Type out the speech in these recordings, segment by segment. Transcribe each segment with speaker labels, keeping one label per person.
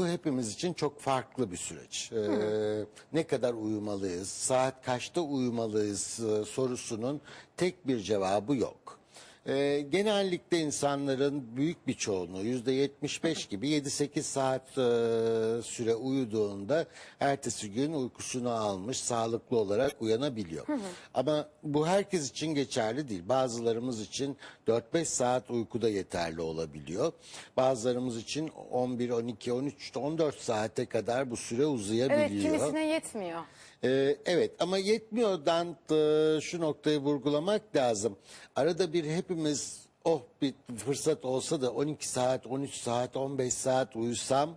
Speaker 1: uyku hepimiz için çok farklı bir süreç. Ee, ne kadar uyumalıyız, saat kaçta uyumalıyız e, sorusunun tek bir cevabı yok. Ee, genellikle insanların büyük bir çoğunluğu yüzde 75 gibi 7-8 saat e, süre uyuduğunda ertesi gün uykusunu almış sağlıklı olarak uyanabiliyor. Ama bu herkes için geçerli değil. Bazılarımız için 4-5 saat uykuda yeterli olabiliyor. Bazılarımız için 11, 12, 13, 14 saate kadar bu süre uzayabiliyor.
Speaker 2: Evet kimisine yetmiyor.
Speaker 1: Ee, evet ama yetmiyordan e, şu noktayı vurgulamak lazım. Arada bir hepimiz oh bir fırsat olsa da 12 saat, 13 saat, 15 saat uyusam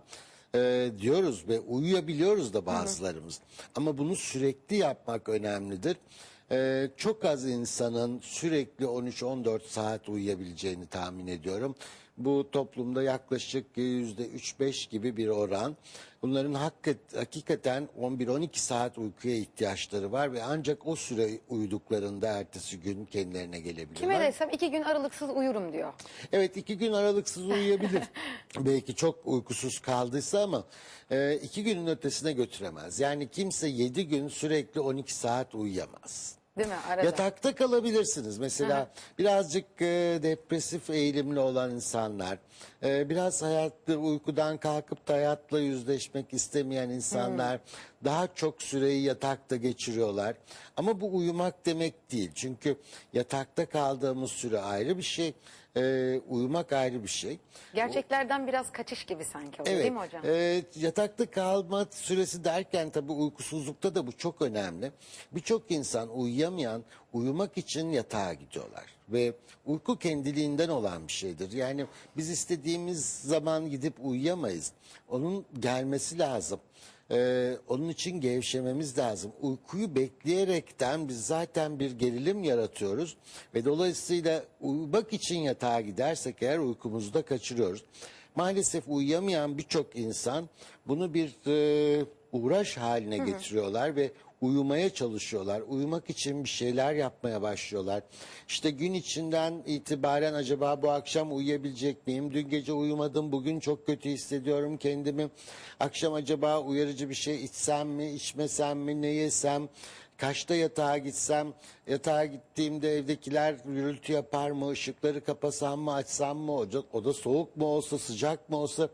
Speaker 1: e, diyoruz ve uyuyabiliyoruz da bazılarımız. Ama bunu sürekli yapmak önemlidir. Ee, çok az insanın sürekli 13-14 saat uyuyabileceğini tahmin ediyorum. Bu toplumda yaklaşık yüzde 3-5 gibi bir oran. Bunların hakikat, hakikaten 11-12 saat uykuya ihtiyaçları var ve ancak o süre uyuduklarında ertesi gün kendilerine gelebiliyorlar.
Speaker 2: Kime desem iki gün aralıksız uyurum diyor.
Speaker 1: Evet iki gün aralıksız uyuyabilir. Belki çok uykusuz kaldıysa ama e, iki günün ötesine götüremez. Yani kimse yedi gün sürekli 12 saat uyuyamaz.
Speaker 2: Değil mi? Arada.
Speaker 1: Yatakta kalabilirsiniz. Mesela birazcık e, depresif eğilimli olan insanlar, e, biraz hayatta uykudan kalkıp da hayatla yüzleşmek istemeyen insanlar daha çok süreyi yatakta geçiriyorlar. Ama bu uyumak demek değil. Çünkü yatakta kaldığımız süre ayrı bir şey, e, uyumak ayrı bir şey.
Speaker 2: Gerçeklerden biraz kaçış gibi sanki o,
Speaker 1: Evet,
Speaker 2: değil mi hocam?
Speaker 1: e, yatakta kalma süresi derken tabii uykusuzlukta da bu çok önemli. Birçok insan uyuyamayan, uyumak için yatağa gidiyorlar. Ve uyku kendiliğinden olan bir şeydir. Yani biz istediğimiz zaman gidip uyuyamayız. Onun gelmesi lazım. Ee, onun için gevşememiz lazım. Uykuyu bekleyerekten biz zaten bir gerilim yaratıyoruz ve dolayısıyla uyumak için yatağa gidersek eğer uykumuzu da kaçırıyoruz. Maalesef uyuyamayan birçok insan bunu bir e, uğraş haline getiriyorlar ve uyumaya çalışıyorlar. Uyumak için bir şeyler yapmaya başlıyorlar. İşte gün içinden itibaren acaba bu akşam uyuyabilecek miyim? Dün gece uyumadım, bugün çok kötü hissediyorum kendimi. Akşam acaba uyarıcı bir şey içsem mi, içmesem mi, ne yesem? Kaçta yatağa gitsem, yatağa gittiğimde evdekiler gürültü yapar mı, ışıkları kapasam mı, açsam mı, oda, oda soğuk mu olsa, sıcak mı olsa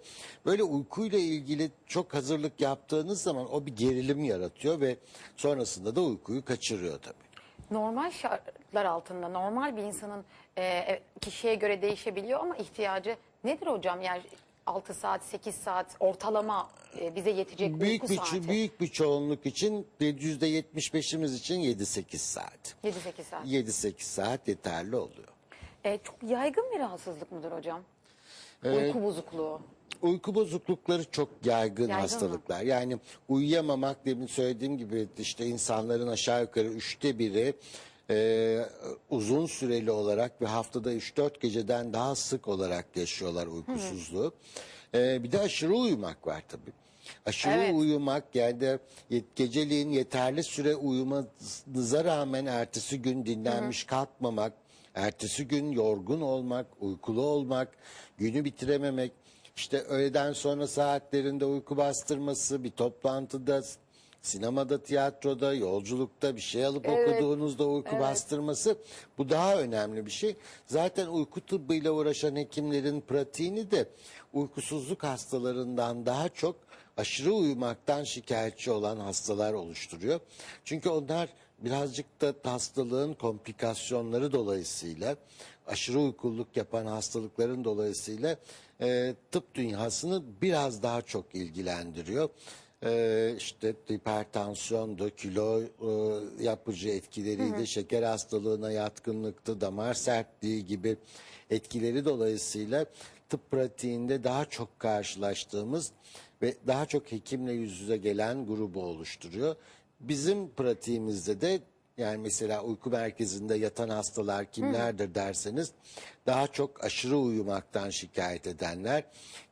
Speaker 1: böyle uykuyla ilgili çok hazırlık yaptığınız zaman o bir gerilim yaratıyor ve sonrasında da uykuyu kaçırıyor tabii.
Speaker 2: Normal şartlar altında normal bir insanın e, e, kişiye göre değişebiliyor ama ihtiyacı nedir hocam? Yani 6 saat, 8 saat ortalama e, bize yetecek
Speaker 1: Büyük
Speaker 2: uyku
Speaker 1: bir,
Speaker 2: saati.
Speaker 1: büyük bir çoğunluk için yüzde 75'imiz için 7-8 saat.
Speaker 2: 7-8 saat.
Speaker 1: 7-8 saat yeterli oluyor.
Speaker 2: E, çok yaygın bir rahatsızlık mıdır hocam?
Speaker 1: Ee,
Speaker 2: Uyku bozukluğu.
Speaker 1: Uyku bozuklukları çok yaygın,
Speaker 2: Yaygın mı?
Speaker 1: hastalıklar. Yani uyuyamamak demin söylediğim gibi işte insanların aşağı yukarı üçte biri e, uzun süreli olarak ve haftada 3-4 geceden daha sık olarak yaşıyorlar uykusuzluğu. E, bir de aşırı uyumak var tabii. Aşırı
Speaker 2: Evet.
Speaker 1: uyumak yani de ye- geceliğin yeterli süre uyumanıza rağmen ertesi gün dinlenmiş kalkmamak, ertesi gün yorgun olmak, uykulu olmak, günü bitirememek, işte öğleden sonra saatlerinde uyku bastırması, bir toplantıda, sinemada, tiyatroda, yolculukta bir şey alıp
Speaker 2: Evet,
Speaker 1: okuduğunuzda uyku bastırması bu daha önemli bir şey. Zaten uyku tıbbıyla uğraşan hekimlerin pratiğini de uykusuzluk hastalarından daha çok aşırı uyumaktan şikayetçi olan hastalar oluşturuyor. Çünkü onlar birazcık da hastalığın komplikasyonları dolayısıyla aşırı uykuluk yapan hastalıkların dolayısıyla e, tıp dünyasını biraz daha çok ilgilendiriyor. E, işte hipertansiyondu, kilo e, yapıcı etkileriydi, şeker hastalığına yatkınlıktı, damar sertliği gibi etkileri dolayısıyla tıp pratiğinde daha çok karşılaştığımız ve daha çok hekimle yüz yüze gelen grubu oluşturuyor. Bizim pratiğimizde de yani mesela uyku merkezinde yatan hastalar kimlerdir derseniz daha çok aşırı uyumaktan şikayet edenler,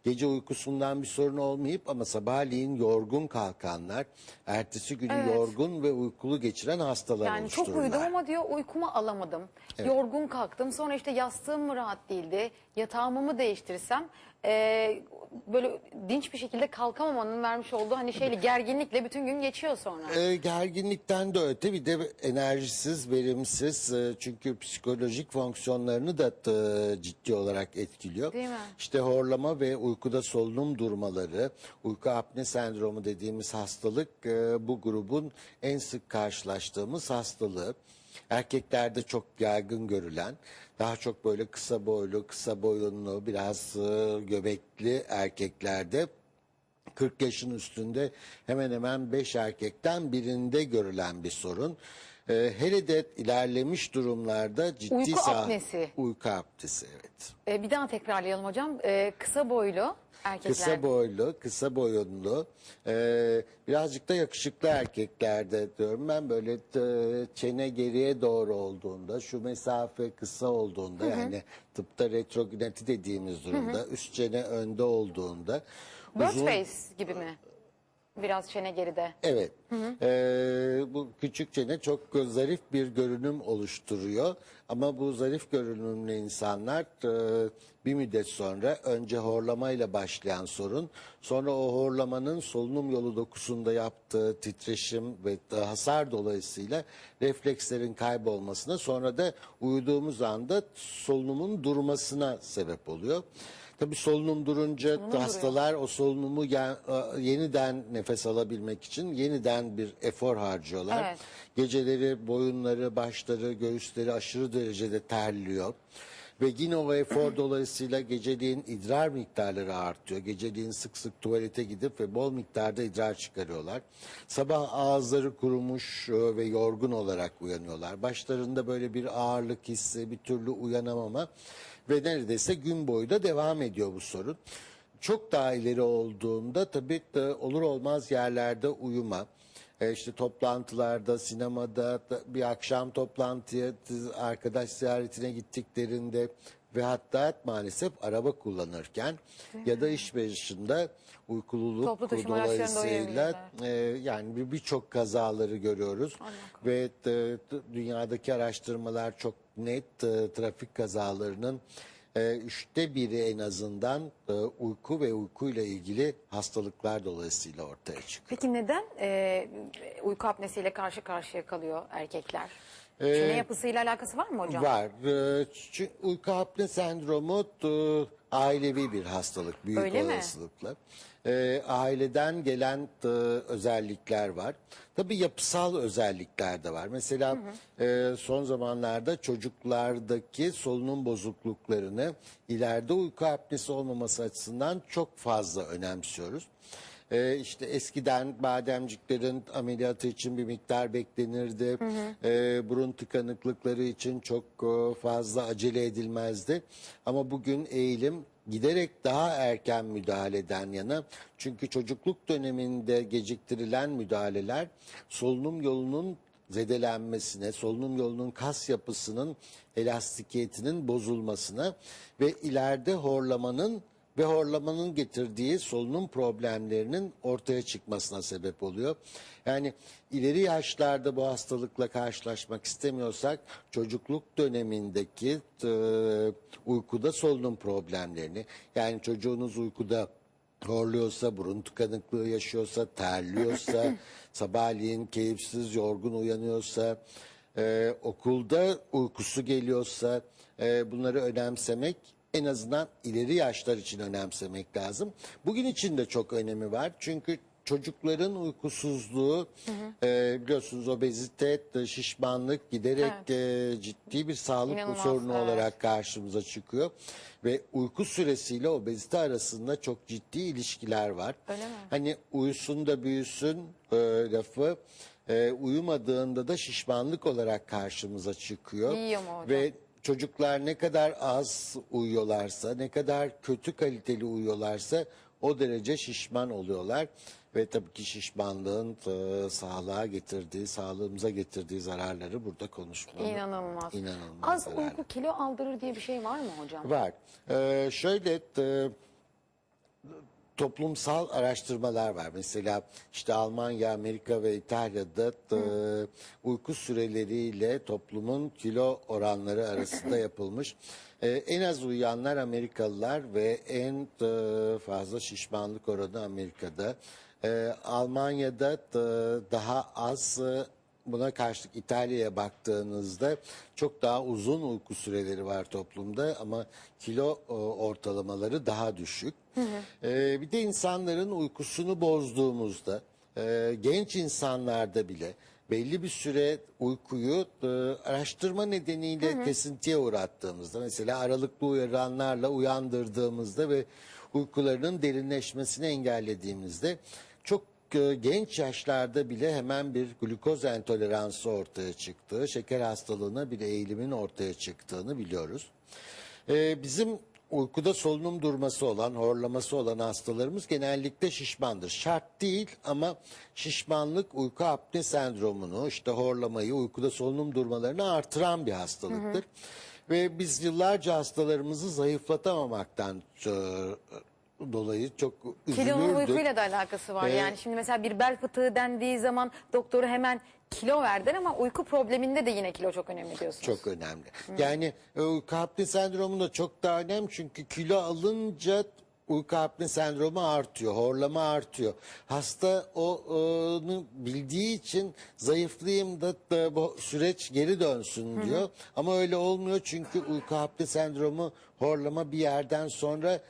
Speaker 1: gece uykusundan bir sorun olmayıp ama sabahleyin yorgun kalkanlar, ertesi günü
Speaker 2: Evet.
Speaker 1: yorgun ve uykulu geçiren hastalar
Speaker 2: Yani çok
Speaker 1: oluştururlar.
Speaker 2: uyudum ama diyor uykumu alamadım. Yorgun kalktım. Sonra işte yastığım mı rahat değildi? Yatağımı mı değiştirsem? E, böyle dinç bir şekilde kalkamamanın vermiş olduğu hani şeyle gerginlikle bütün gün geçiyor sonra.
Speaker 1: E, gerginlikten de öte bir de enerjisiz, verimsiz e, çünkü psikolojik fonksiyonlarını da e, ciddi olarak etkiliyor.
Speaker 2: Değil mi?
Speaker 1: İşte horlama ve uykuda solunum durmaları, uyku apne sendromu dediğimiz hastalık e, bu grubun en sık karşılaştığımız hastalığı. Erkeklerde çok yaygın görülen, daha çok böyle kısa boylu, kısa boyunlu, biraz e, göbekli erkeklerde 40 yaşın üstünde hemen hemen 5 erkekten birinde görülen bir sorun. Ee, hele de ilerlemiş durumlarda ciddi
Speaker 2: Uyku
Speaker 1: sağ-
Speaker 2: apnesi.
Speaker 1: Uyku apnesi evet.
Speaker 2: E, bir daha tekrarlayalım hocam. E, kısa boylu erkekler.
Speaker 1: Kısa boylu, kısa boyunlu, e, birazcık da yakışıklı erkeklerde diyorum ben böyle e, çene geriye doğru olduğunda, şu mesafe kısa olduğunda yani tıpta retrognati dediğimiz durumda, üst çene önde olduğunda,
Speaker 2: Bird
Speaker 1: uzun-
Speaker 2: face gibi mi? Biraz çene geride.
Speaker 1: Evet. Ee, bu küçük çene çok zarif bir görünüm oluşturuyor. Ama bu zarif görünümlü insanlar e, bir müddet sonra önce horlamayla başlayan sorun, sonra o horlamanın solunum yolu dokusunda yaptığı titreşim ve hasar dolayısıyla reflekslerin kaybolmasına, sonra da uyuduğumuz anda solunumun durmasına sebep oluyor. Tabii solunum durunca hastalar o solunumu ye- yeniden nefes alabilmek için yeniden bir efor harcıyorlar.
Speaker 2: Evet.
Speaker 1: Geceleri boyunları, başları, göğüsleri aşırı derecede terliyor. Ve yine o efor dolayısıyla geceliğin idrar miktarları artıyor. Geceliğin sık sık tuvalete gidip ve bol miktarda idrar çıkarıyorlar. Sabah ağızları kurumuş e, ve yorgun olarak uyanıyorlar. Başlarında böyle bir ağırlık hissi, bir türlü uyanamama ve neredeyse gün boyu da devam ediyor bu sorun. Çok daha ileri olduğunda tabii de olur olmaz yerlerde uyuma. E işte toplantılarda, sinemada, da bir akşam toplantıya, arkadaş ziyaretine gittiklerinde ve hatta maalesef araba kullanırken ya da iş başında uykululuk dolayısıyla e, yani bir- birçok kazaları görüyoruz ve e, d- dünyadaki araştırmalar çok net e, trafik kazalarının e, üçte biri en azından e, uyku ve uykuyla ilgili hastalıklar dolayısıyla ortaya çıkıyor.
Speaker 2: Peki neden e, uyku apnesiyle karşı karşıya kalıyor erkekler?
Speaker 1: Ee,
Speaker 2: Çene yapısıyla alakası var mı hocam?
Speaker 1: Var. Ee, Çünkü uyku apne sendromu e, ailevi bir hastalık büyük
Speaker 2: Öyle mi?
Speaker 1: Ee, aileden gelen e, özellikler var. Tabii yapısal özellikler de var. Mesela e, son zamanlarda çocuklardaki solunum bozukluklarını ileride uyku apnesi olmaması açısından çok fazla önemsiyoruz. Ee, işte eskiden bademciklerin ameliyatı için bir miktar beklenirdi. Ee, burun tıkanıklıkları için çok e, fazla acele edilmezdi. Ama bugün eğilim giderek daha erken müdahaleden yana. Çünkü çocukluk döneminde geciktirilen müdahaleler solunum yolunun zedelenmesine, solunum yolunun kas yapısının elastikiyetinin bozulmasına ve ileride horlamanın ve horlamanın getirdiği solunum problemlerinin ortaya çıkmasına sebep oluyor. Yani ileri yaşlarda bu hastalıkla karşılaşmak istemiyorsak çocukluk dönemindeki e, uykuda solunum problemlerini yani çocuğunuz uykuda horluyorsa, burun tıkanıklığı yaşıyorsa, terliyorsa, sabahleyin keyifsiz, yorgun uyanıyorsa, e, okulda uykusu geliyorsa e, bunları önemsemek en azından ileri yaşlar için önemsemek lazım. Bugün için de çok önemi var. Çünkü çocukların uykusuzluğu e, biliyorsunuz obezite, şişmanlık giderek e, ciddi bir sağlık
Speaker 2: İnanılmaz,
Speaker 1: sorunu
Speaker 2: evet.
Speaker 1: olarak karşımıza çıkıyor. Ve uyku süresiyle obezite arasında çok ciddi ilişkiler var.
Speaker 2: Öyle mi?
Speaker 1: Hani uyusun da büyüsün e, lafı e, uyumadığında da şişmanlık olarak karşımıza çıkıyor.
Speaker 2: Yiyor mu hocam?
Speaker 1: Ve çocuklar ne kadar az uyuyorlarsa, ne kadar kötü kaliteli uyuyorlarsa o derece şişman oluyorlar. Ve tabii ki şişmanlığın e, sağlığa getirdiği, sağlığımıza getirdiği zararları burada konuşmalı.
Speaker 2: İnanılmaz.
Speaker 1: İnanılmaz
Speaker 2: Az
Speaker 1: zararlı.
Speaker 2: uyku kilo aldırır diye bir şey var mı hocam?
Speaker 1: Var. Ee, şöyle e, toplumsal araştırmalar var. Mesela işte Almanya, Amerika ve İtalya'da e, uyku süreleriyle toplumun kilo oranları arasında yapılmış. E, en az uyuyanlar Amerikalılar ve en e, fazla şişmanlık oranı Amerika'da. E, Almanya'da e, daha az e, Buna karşılık İtalya'ya baktığınızda çok daha uzun uyku süreleri var toplumda ama kilo e, ortalamaları daha düşük. E, bir de insanların uykusunu bozduğumuzda e, genç insanlarda bile belli bir süre uykuyu e, araştırma nedeniyle kesintiye uğrattığımızda mesela aralıklı uyaranlarla uyandırdığımızda ve uykularının derinleşmesini engellediğimizde çok e, genç yaşlarda bile hemen bir glukoz intoleransı ortaya çıktığı, şeker hastalığına bir eğilimin ortaya çıktığını biliyoruz. E, bizim uykuda solunum durması olan, horlaması olan hastalarımız genellikle şişmandır. Şart değil ama şişmanlık uyku apne sendromunu, işte horlamayı, uykuda solunum durmalarını artıran bir hastalıktır. Ve biz yıllarca hastalarımızı zayıflatamamaktan e, dolayı çok
Speaker 2: Kilonun
Speaker 1: üzülürdük.
Speaker 2: uykuyla da alakası var.
Speaker 1: Ee,
Speaker 2: yani şimdi mesela bir bel fıtığı dendiği zaman doktoru hemen kilo ver der ama uyku probleminde de yine kilo çok önemli diyorsunuz.
Speaker 1: Çok önemli. Yani e, uyku apne sendromu da çok daha önemli çünkü kilo alınca uyku apne sendromu artıyor, horlama artıyor. Hasta o onu bildiği için zayıflayayım da, da bu süreç geri dönsün diyor. Ama öyle olmuyor çünkü uyku apne sendromu, horlama bir yerden sonra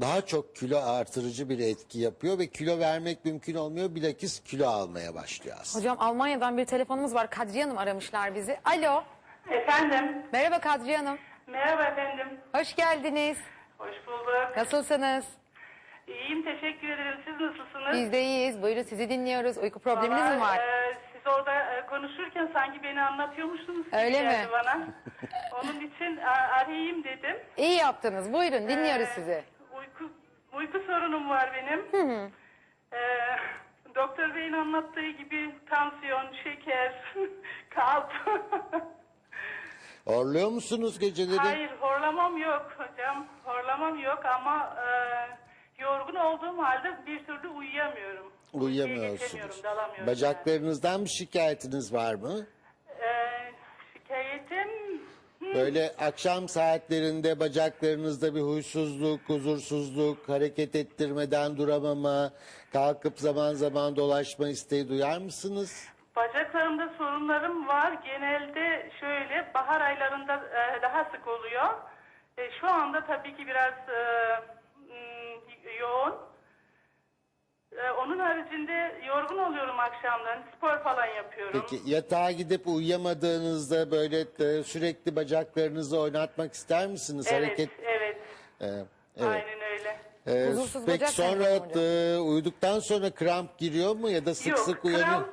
Speaker 1: daha çok kilo artırıcı bir etki yapıyor ve kilo vermek mümkün olmuyor. Bilakis kilo almaya başlıyor aslında.
Speaker 2: Hocam Almanya'dan bir telefonumuz var. Kadriye Hanım aramışlar bizi. Alo.
Speaker 3: Efendim,
Speaker 2: Merhaba Kadriye Hanım.
Speaker 3: merhaba efendim.
Speaker 2: Hoş geldiniz.
Speaker 3: Hoş bulduk.
Speaker 2: Nasılsınız?
Speaker 3: İyiyim, teşekkür ederim. Siz nasılsınız?
Speaker 2: Biz de iyiyiz. Buyurun sizi dinliyoruz. Uyku probleminiz mi var?
Speaker 3: Vallahi, e, siz orada e, konuşurken sanki beni anlatıyormuşsunuz gibi
Speaker 2: Öyle
Speaker 3: geldi
Speaker 2: mi?
Speaker 3: bana. Onun için a, arayayım dedim.
Speaker 2: İyi yaptınız. Buyurun dinliyoruz
Speaker 3: E,
Speaker 2: sizi.
Speaker 3: Uyku, sorunum var benim. E, doktor beyin anlattığı gibi tansiyon, şeker, kalp.
Speaker 1: Horluyor musunuz geceleri?
Speaker 3: Hayır, horlamam yok hocam. Horlamam yok ama e, yorgun olduğum halde bir türlü uyuyamıyorum.
Speaker 1: Uyuyamıyorsunuz.
Speaker 3: dalamıyorum.
Speaker 1: Bacaklarınızdan bir şikayetiniz var mı? Böyle akşam saatlerinde bacaklarınızda bir huysuzluk, huzursuzluk, hareket ettirmeden duramama, kalkıp zaman zaman dolaşma isteği duyar mısınız?
Speaker 3: bacaklarımda sorunlarım var. Genelde şöyle bahar aylarında e, daha sık oluyor. E, şu anda tabii ki biraz e, yoğun. E, onun haricinde yorgun oluyorum akşamdan. Spor falan yapıyorum.
Speaker 1: Peki yatağa gidip uyuyamadığınızda böyle e, sürekli bacaklarınızı oynatmak ister misiniz?
Speaker 3: Evet,
Speaker 1: Hareket
Speaker 3: evet.
Speaker 1: e, evet.
Speaker 3: Aynen öyle.
Speaker 1: E,
Speaker 2: Huzursuz
Speaker 1: peki
Speaker 2: bacak
Speaker 1: sonra
Speaker 2: sendromu hocam.
Speaker 1: e, uyuduktan sonra kramp giriyor mu ya da sık
Speaker 3: Yok,
Speaker 1: sık uyanıyor?
Speaker 3: kramp,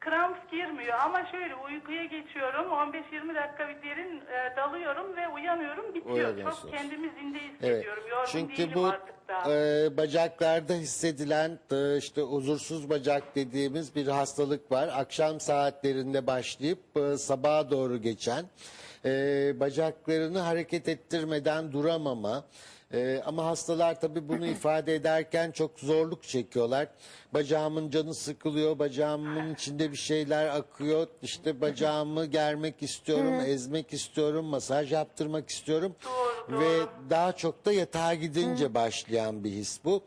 Speaker 3: kramp girmiyor ama şöyle uykuya geçiyorum. 15-20 dakika bir derin e, dalıyorum ve uyanıyorum bitiyor. Çok kendimi zinde hissediyorum. Yorgun
Speaker 1: Çünkü
Speaker 3: değilim
Speaker 1: bu
Speaker 3: artık da.
Speaker 1: e, bacaklarda hissedilen e, işte huzursuz bacak dediğimiz bir hastalık var. Akşam saatlerinde başlayıp e, sabaha doğru geçen e, bacaklarını hareket ettirmeden duramama. E, ama hastalar tabii bunu ifade ederken çok zorluk çekiyorlar. Bacağımın canı sıkılıyor, bacağımın içinde bir şeyler akıyor. İşte bacağımı germek istiyorum, ezmek istiyorum, masaj yaptırmak istiyorum.
Speaker 3: Doğru,
Speaker 1: Ve daha çok da yatağa gidince başlayan bir his bu.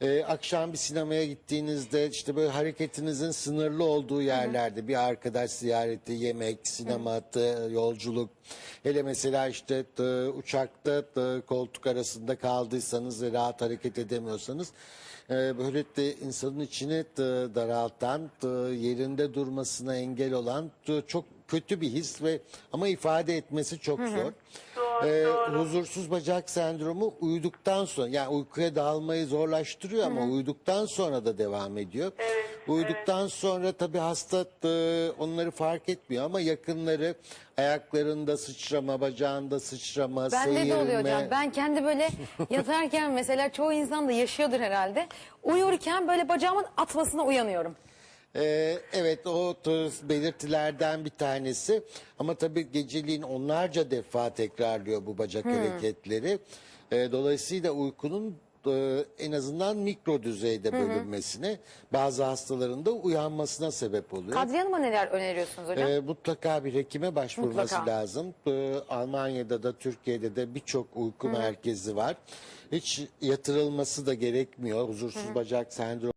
Speaker 1: Ee, akşam bir sinemaya gittiğinizde işte böyle hareketinizin sınırlı olduğu yerlerde bir arkadaş ziyareti, yemek, sinema, t- yolculuk. Hele mesela işte t- uçakta t- koltuk arasında kaldıysanız ve rahat hareket edemiyorsanız e, böyle de insanın içini t- daraltan, t- yerinde durmasına engel olan t- çok kötü bir his ve ama ifade etmesi çok zor.
Speaker 3: Doğru.
Speaker 1: huzursuz bacak sendromu uyuduktan sonra yani uykuya dalmayı zorlaştırıyor ama uyuduktan sonra da devam ediyor.
Speaker 3: Evet,
Speaker 1: uyuduktan sonra tabii hasta e, onları fark etmiyor ama yakınları ayaklarında sıçrama, bacağında sıçrama,
Speaker 2: Bende de oluyor
Speaker 1: seyirme.
Speaker 2: hocam. Ben kendi böyle yatarken mesela çoğu insan da yaşıyordur herhalde. Uyurken böyle bacağımın atmasına uyanıyorum.
Speaker 1: Ee, evet o belirtilerden bir tanesi ama tabii geceliğin onlarca defa tekrarlıyor bu bacak hareketleri. Ee, dolayısıyla uykunun e, en azından mikro düzeyde bölünmesine, bazı hastaların da uyanmasına sebep oluyor.
Speaker 2: Kadriye Hanım'a neler öneriyorsunuz hocam?
Speaker 1: Ee, mutlaka bir hekime başvurması
Speaker 2: Mutlaka.
Speaker 1: lazım. Ee, Almanya'da da Türkiye'de de birçok uyku merkezi var. Hiç yatırılması da gerekmiyor. Huzursuz bacak sendromu